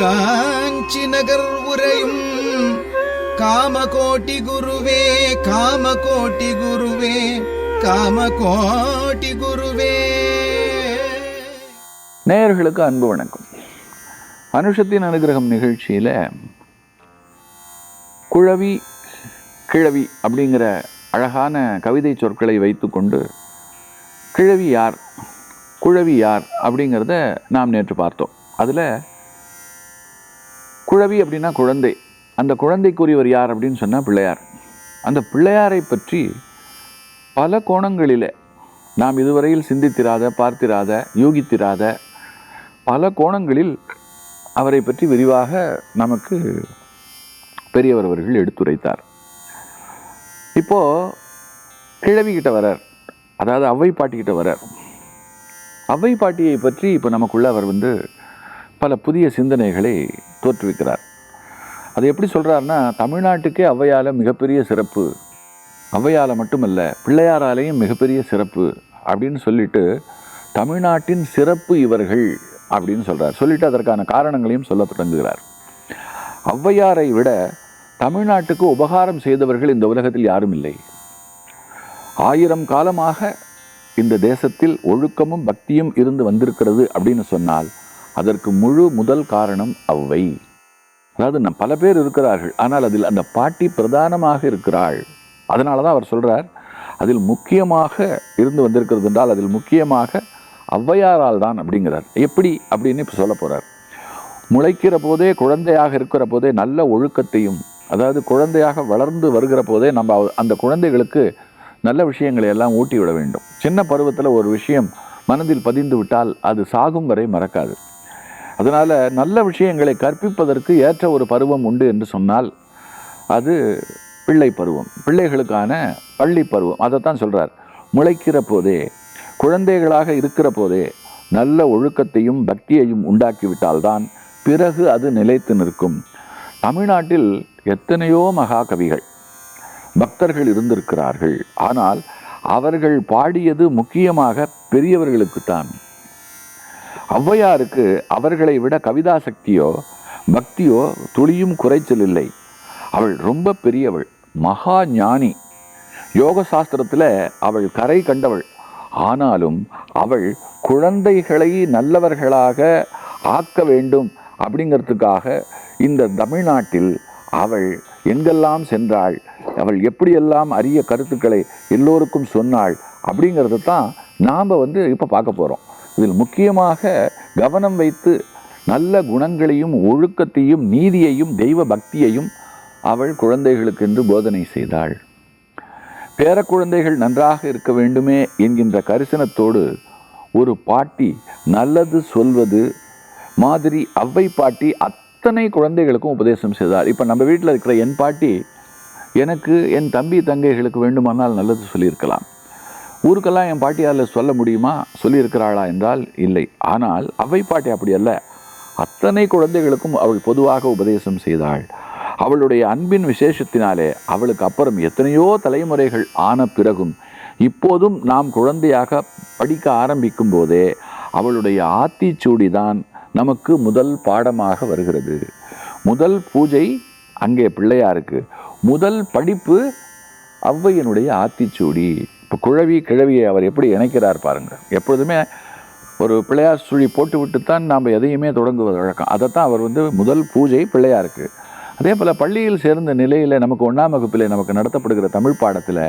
காஞ்சி நகர் உரையும் காமகோட்டி குருவே காமகோட்டி குருவே காமகோட்டி குருவே. நேயர்களுக்கு அன்பு வணக்கம். அனுஷத்தின் அனுகிரகம் நிகழ்ச்சியில் குழவி கிழவி அப்படிங்கிற அழகான கவிதை சொற்களை வைத்துக்கொண்டு கிழவி யார் குழவி யார் அப்படிங்கிறத நாம் நேற்று பார்த்தோம். அதில் குழவி அப்படின்னா குழந்தை. அந்த குழந்தைக்குரியவர் யார் அப்படின்னு சொன்னால் பிள்ளையார். அந்த பிள்ளையாரை பற்றி பல கோணங்களில் நாம் இதுவரையில் சிந்தித்திராத பார்த்திராத யூகித்திராத பல கோணங்களில் அவரை பற்றி விரிவாக நமக்கு பெரியவர் அவர்கள் எடுத்துரைத்தார். இப்போ கிழவி கிட்ட வரார். அதாவது அவ்வை பாட்டிக்கிட்ட வரார். அவ்வை பாட்டியை பற்றி இப்போ நமக்குள்ள அவர் வந்து பல புதிய சிந்தனைகளை தோற்றுவிக்கிறார். அது எப்படி சொல்கிறாருன்னா தமிழ்நாட்டுக்கே ஔவையால் மிகப்பெரிய சிறப்பு ஔவையால் மட்டுமல்ல பிள்ளையாராலேயும் மிகப்பெரிய சிறப்பு அப்படின்னு சொல்லிட்டு தமிழ்நாட்டின் சிறப்பு இவர்கள் அப்படின்னு சொல்கிறார் சொல்லிட்டு அதற்கான காரணங்களையும் சொல்ல தொடங்குகிறார். ஔவையாரை விட தமிழ்நாட்டுக்கு உபகாரம் செய்தவர்கள் இந்த உலகத்தில் யாரும் இல்லை. ஆயிரம் காலமாக இந்த தேசத்தில் ஒழுக்கமும் பக்தியும் இருந்து வந்திருக்கிறது அப்படின்னு சொன்னால் அதற்கு முழு முதல் காரணம் ஔவை அதாவது நம் பல பேர் இருக்கிறார்கள் ஆனால் அதில் அந்த பாட்டி பிரதானமாக இருக்கிறாள். அதனால தான் அவர் சொல்றார் அதில் முக்கியமாக இருந்து வந்திருக்கிறது என்றால் அதில் முக்கியமாக ஔவையாரால் தான் அப்படிங்கிறார். எப்படி? அப்படின்னு இப்போ சொல்ல போகிறார் முளைக்கிற போதே குழந்தையாக இருக்கிற போதே நல்ல ஒழுக்கத்தையும் அதாவது குழந்தையாக வளர்ந்து வருகிற போதே நம்ம அந்த குழந்தைகளுக்கு நல்ல விஷயங்களை எல்லாம் ஊட்டி விட வேண்டும். சின்ன பருவத்தில் ஒரு விஷயம் மனதில் பதிந்து விட்டால் அது சாகும் வரை மறக்காது. அதனால் நல்ல விஷயங்களை கற்பிப்பதற்கு ஏற்ற ஒரு பருவம் உண்டு என்று சொன்னால் அது பிள்ளை பருவம். பிள்ளைகளுக்கான பள்ளி பருவம். அதைத்தான் சொல்கிறார் முளைக்கிற போதே குழந்தைகளாக இருக்கிற போதே நல்ல ஒழுக்கத்தையும் பக்தியையும் உண்டாக்கிவிட்டால்தான் பிறகு அது நிலைத்து நிற்கும். தமிழ்நாட்டில் எத்தனையோ மகாகவிகள் பக்தர்கள் இருந்திருக்கிறார்கள். ஆனால் அவர்கள் பாடியது முக்கியமாக பெரியவர்களுக்குத்தான். ஔவையாருக்கு அவர்களை விட கவிதா சக்தியோ பக்தியோ துளியும் குறைச்சல் இல்லை. அவள் ரொம்ப பெரியவள் மகா ஞானி. யோக சாஸ்திரத்தில் அவள் கரை கண்டவள். ஆனாலும் அவள் குழந்தைகளை நல்லவர்களாக ஆக்க வேண்டும் அப்படிங்கிறதுக்காக இந்த தமிழ்நாட்டில் அவள் எங்கெல்லாம் சென்றாள் அவள் எப்படியெல்லாம் அரிய கருத்துக்களை எல்லோருக்கும் சொன்னாள் அப்படிங்கிறது தான் நாம் வந்து இப்போ பார்க்க போகிறோம் இதில் முக்கியமாக கவனம் வைத்து நல்ல குணங்களையும் ஒழுக்கத்தையும் நீதியையும் தெய்வ பக்தியையும் அவள் குழந்தைகளுக்கென்று போதனை செய்தாள். பேரக்குழந்தைகள் நன்றாக இருக்க வேண்டுமே என்கின்ற கரிசனத்தோடு ஒரு பாட்டி நல்லது சொல்வது மாதிரி அவ்வை பாட்டி அத்தனை குழந்தைகளுக்கும் உபதேசம் செய்தார். இப்போ நம்ம வீட்டில் இருக்கிற என் பாட்டி எனக்கு என் தம்பி தங்கைகளுக்கு வேண்டுமானால் நல்லது சொல்லியிருக்கலாம். ஊருக்கெல்லாம் என் பாட்டியாரில் சொல்ல முடியுமா? சொல்லியிருக்கிறாளா என்றால் இல்லை. ஆனால் அவை பாட்டி அப்படி அல்ல. அத்தனை குழந்தைகளுக்கும் அவள் பொதுவாக உபதேசம் செய்தாள். அவளுடைய அன்பின் விசேஷத்தினாலே அவளுக்கு அப்புறம் எத்தனையோ தலைமுறைகள் ஆன பிறகும் இப்போதும் நாம் குழந்தையாக படிக்க ஆரம்பிக்கும் போதே அவளுடைய ஆத்திச்சூடி தான் நமக்கு முதல் பாடமாக வருகிறது. முதல் பூஜை அங்கே பிள்ளையாருக்கு. முதல் படிப்பு ஔவையனுடைய ஆத்திச்சூடி. இப்போ குழவி கிழவியை அவர் எப்படி இணைக்கிறார் பாருங்கள் எப்பொழுதுமே ஒரு பிள்ளையார் சுழி போட்டு தான் நாம் எதையுமே தொடங்குவது வழக்கம். அதைத்தான் அவர் வந்து முதல் பூஜை பிள்ளையாருக்கு. அதே போல் பள்ளியில் சேர்ந்த நிலையில் நமக்கு ஒன்றாம் வகுப்பில் நமக்கு நடத்தப்படுகிற தமிழ் பாடத்தில்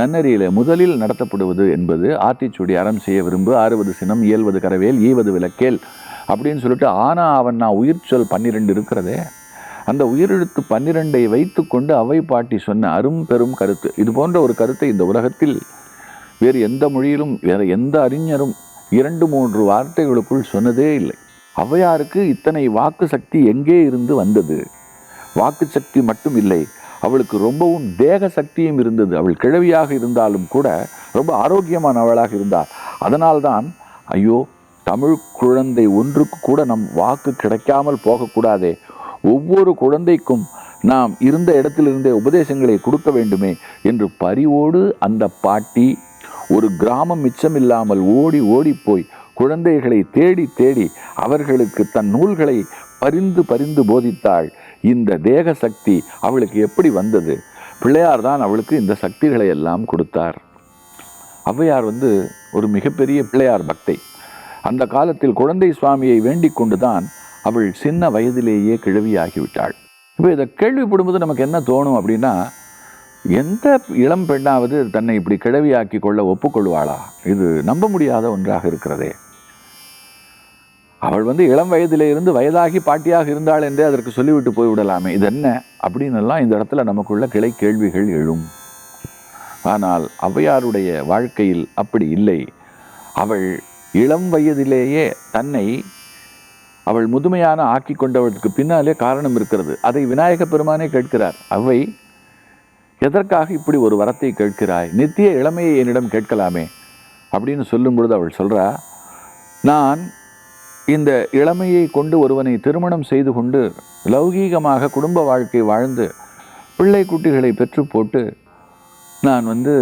நன்னறியில் முதலில் நடத்தப்படுவது என்பது ஆத்திச்சூடி அறம் செய்ய விரும்பு ஆறுவது சினம் இயல்வது கரவேல் ஈவது விளக்கேல் அப்படின்னு சொல்லிட்டு ஆனா அவன் நான் உயிர் சொல் பன்னிரெண்டு இருக்கிறதே. அந்த உயிரெழுத்து பன்னிரெண்டை வைத்துக்கொண்டு அவை பாட்டி சொன்ன அரும் பெரும் கருத்து. இது போன்ற ஒரு கருத்தை இந்த உலகத்தில் வேறு எந்த மொழியிலும் வேறு எந்த அறிஞரும் இரண்டு மூன்று வார்த்தைகளுக்குள் சொன்னதே இல்லை. அவையாருக்கு இத்தனை வாக்கு சக்தி எங்கே இருந்து வந்தது? வாக்கு சக்தி மட்டும் இல்லை அவளுக்கு ரொம்பவும் தேக சக்தியும் இருந்தது. அவள் கிழவியாக இருந்தாலும் கூட ரொம்ப ஆரோக்கியமானவளாக இருந்தாள். அதனால்தான் ஐயோ தமிழ் குழந்தை ஒன்றுக்கு கூட நம் வாக்கு கிடைக்காமல் போகக்கூடாதே. ஒவ்வொரு குழந்தைக்கும் நாம் இருந்த இடத்திலிருந்தே உபதேசங்களை கொடுக்க வேண்டுமே என்று பரிவோடு அந்த பாட்டி ஒரு கிராமம் மிச்சமில்லாமல் ஓடி ஓடிப்போய் போய் குழந்தைகளை தேடி தேடி அவர்களுக்கு தன் நூல்களை பரிந்து பரிந்து போதித்தாள். இந்த தேக சக்தி அவளுக்கு எப்படி வந்தது? பிள்ளையார் தான் அவளுக்கு இந்த சக்திகளை எல்லாம் கொடுத்தார். ஔவையார் வந்து ஒரு மிகப்பெரிய பிள்ளையார் பக்தை. அந்த காலத்தில் குழந்தை சுவாமியை வேண்டிக் கொண்டுதான் அவள் சின்ன வயதிலேயே கிழவியாகிவிட்டாள். இப்போ இதை கேள்விப்படும்போது நமக்கு என்ன தோணும் அப்படின்னா எந்த இளம் பெண்ணாவது தன்னை இப்படி கிழவியாக்கி கொள்ள ஒப்புக்கொள்வாளா? இது நம்ப முடியாத ஒன்றாக இருக்கிறதே. அவள் வந்து இளம் வயதிலே இருந்து வயதாகி பாட்டியாக இருந்தாள் என்றே அதற்கு சொல்லிவிட்டு போய்விடலாமே. இது என்ன? அப்படின்னு எல்லாம் இந்த இடத்துல நமக்குள்ள கிளை கேள்விகள் எழும். ஆனால் ஔவையாருடைய வாழ்க்கையில் அப்படி இல்லை. அவள் இளம் வயதிலேயே தன்னை அவள் முதுமையான ஆக்கி கொண்டவளுக்கு பின்னாலே காரணம் இருக்கிறது. அதை விநாயக பெருமானே கேட்கிறார். அவை எதற்காக இப்படி ஒரு வரத்தை கேட்கிறாய்? நித்திய இளமையை என்னிடம் கேட்கலாமே. அப்படின்னு சொல்லும் பொழுது அவள் சொல்றா நான் இந்த இளமையை கொண்டு ஒருவனை திருமணம் செய்து கொண்டு லௌகீகமாக குடும்ப வாழ்க்கை வாழ்ந்து பிள்ளை குட்டிகளை பெற்று போட்டு நான் வந்து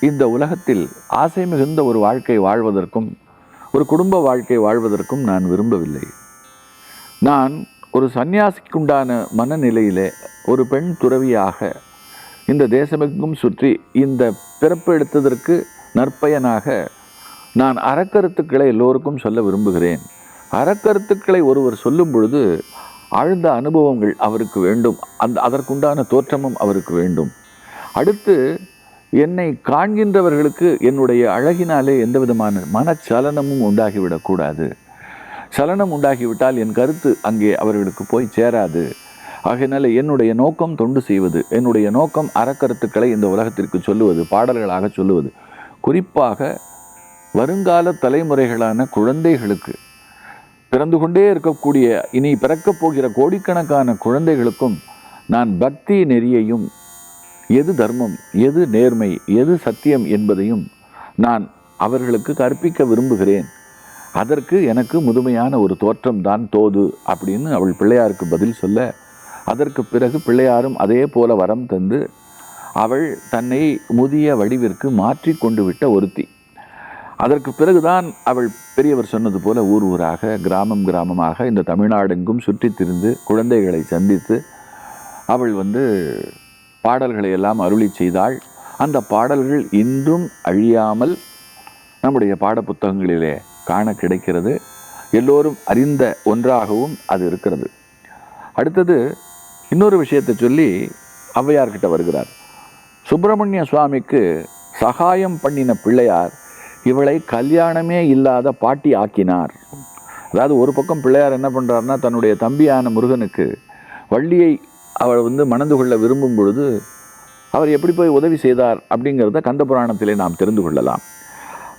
இந்த உலகத்தில் ஆசை மிகுந்த ஒரு வாழ்க்கை வாழ்வதற்கும் ஒரு குடும்ப வாழ்க்கை வாழ்வதற்கும் நான் விரும்பவில்லை. நான் ஒரு சந்நியாசிக்குண்டான மனநிலையிலே ஒரு பெண் துறவியாக இந்த தேசமெங்கும் சுற்றி இந்த பிறப்பு எடுத்ததற்கு நற்பயனாக நான் அறக்கருத்துக்களை எல்லோருக்கும் சொல்ல விரும்புகிறேன். அறக்கருத்துக்களை ஒருவர் சொல்லும் பொழுது ஆழ்ந்த அனுபவங்கள் அவருக்கு வேண்டும். அந்த அதற்குண்டான தோற்றமும் அவருக்கு வேண்டும். அடுத்து என்னை காண்கின்றவர்களுக்கு என்னுடைய அழகினாலே எந்த விதமான மனச்சலனமும் உண்டாகிவிடக்கூடாது. சலனம் உண்டாகிவிட்டால் என் கருத்து அங்கே அவர்களுக்கு போய் சேராது. ஆகையினால என்னுடைய நோக்கம் தொண்டு செய்வது என்னுடைய நோக்கம் அறக்கருத்துக்களை இந்த உலகத்திற்கு சொல்லுவது பாடல்களாக சொல்லுவது. குறிப்பாக வருங்கால தலைமுறைகளான குழந்தைகளுக்கு பிறந்து கொண்டே இருக்கக்கூடிய இனி பிறக்கப் போகிற கோடிக்கணக்கான குழந்தைகளுக்கும் நான் பக்தி நெறியையும் எது தர்மம் எது நேர்மை எது சத்தியம் என்பதையும் நான் அவர்களுக்கு கற்பிக்க விரும்புகிறேன். அதற்கு எனக்கு முதுமையான ஒரு தோற்றம் தான் தோது அப்படின்னு அவள் பிள்ளையாருக்கு பதில் சொல்ல அதற்கு பிறகு பிள்ளையாரும் அதே போல வரம் தந்து அவள் தன்னை முதிய வடிவிற்கு மாற்றி கொண்டு விட்ட ஒருத்தி. அதற்கு பிறகுதான் அவள் பெரியவர் சொன்னது போல ஊர் ஊராக கிராமம் கிராமமாக இந்த தமிழ்நாடெங்கும் சுற்றித் திரிந்து குழந்தைகளை சந்தித்து அவள் வந்து பாடல்களை எல்லாம் அருளி செய்தாள். அந்த பாடல்கள் இன்றும் அழியாமல் நம்முடைய பாடப்புத்தகங்களிலே காண கிடைக்கிறது. எல்லோரும் அறிந்த ஒன்றாகவும் அது இருக்கிறது. அடுத்தது இன்னொரு விஷயத்தை சொல்லி ஔவையார்கிட்ட வருகிறார். சுப்பிரமணிய சுவாமிக்கு சகாயம் பண்ணின பிள்ளையார் இவளை கல்யாணமே இல்லாத பாட்டி ஆக்கினார். அதாவது ஒரு பக்கம் பிள்ளையார் என்ன பண்ணுறாருன்னா தன்னுடைய தம்பியான முருகனுக்கு வள்ளியை அவள் வந்து மணந்து கொள்ள விரும்பும் பொழுது அவர் எப்படி போய் உதவி செய்தார் அப்படிங்கிறத கந்த புராணத்திலே நாம் தெரிந்து கொள்ளலாம்.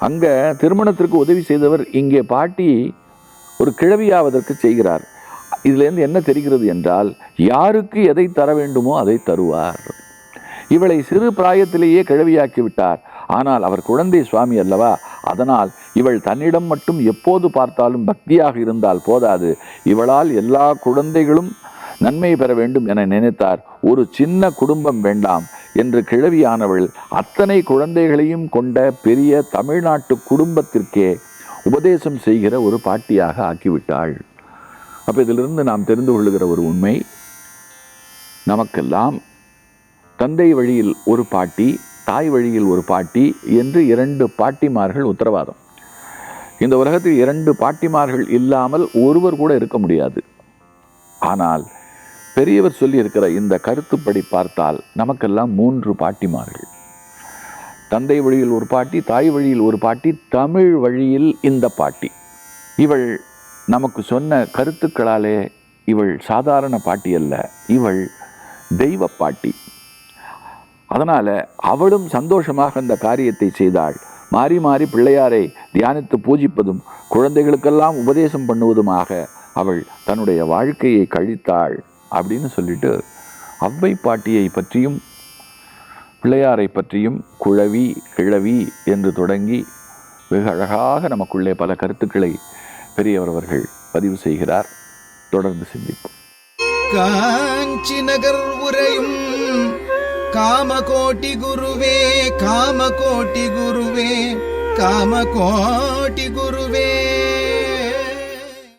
அங்கே திருமணத்திற்கு உதவி செய்தவர் இங்கே பாட்டி ஒரு கிழவியாவதற்கு செய்கிறார். இதிலேருந்து என்ன தெரிகிறது என்றால் யாருக்கு எதை தர வேண்டுமோ அதை தருவார். இவளை சிறு பிராயத்திலேயே கிழவியாக்கி விட்டார். ஆனால் அவர் குழந்தை சுவாமி அல்லவா? அதனால் இவள் தன்னிடம் மட்டும் எப்போது பார்த்தாலும் பக்தியாக இருந்தால் போதாது. இவளால் எல்லா குழந்தைகளும் நன்மை பெற வேண்டும் என நினைத்தார். ஒரு சின்ன குடும்பம் வேண்டாம் என்று கிழவியானவள் அத்தனை குழந்தைகளையும் கொண்ட பெரிய தமிழ்நாட்டு குடும்பத்திற்கே உபதேசம் செய்கிற ஒரு பாட்டியாக ஆக்கிவிட்டாள். அப்போ இதிலிருந்து நாம் தெரிந்து கொள்ளுகிற ஒரு உண்மை. நமக்கெல்லாம் தந்தை வழியில் ஒரு பாட்டி தாய் வழியில் ஒரு பாட்டி என்று இரண்டு பாட்டிமார்கள் உத்தரவாதம். இந்த உலகத்தில் இரண்டு பாட்டிமார்கள் இல்லாமல் ஒருவர் கூட இருக்க முடியாது. ஆனால் பெரியவர் சொல்லியிருக்கிற இந்த கருத்துப்படி பார்த்தால் நமக்கெல்லாம் மூன்று பாட்டிமார்கள். தந்தை வழியில் ஒரு பாட்டி தாய் வழியில் ஒரு பாட்டி தமிழ் வழியில் இந்த பாட்டி. இவள் நமக்கு சொன்ன கருத்துக்களாலே இவள் சாதாரண பாட்டி அல்ல இவள் தெய்வ பாட்டி. அதனால் அவளும் சந்தோஷமாக அந்த காரியத்தை செய்தாள். மாறி மாறி பிள்ளையாரை தியானித்து பூஜிப்பதும் குழந்தைகளுக்கெல்லாம் உபதேசம் பண்ணுவதுமாக அவள் தன்னுடைய வாழ்க்கையை கழித்தாள். அப்படின்னு சொல்லிட்டு அவ்வை பாட்டியை பற்றியும் பிள்ளையாரை பற்றியும் குழவி கிழவி என்று தொடங்கி வெகு அழகாக நமக்குள்ளே பல கருத்துக்களை பெரியவர் அவர்கள் பதிவு செய்கிறார். தொடர்ந்து சிந்திப்போம். காஞ்சி நகர் உரையும் காமகோட்டி குருவே காமகோட்டி குருவே காமகோட்டி குருவே.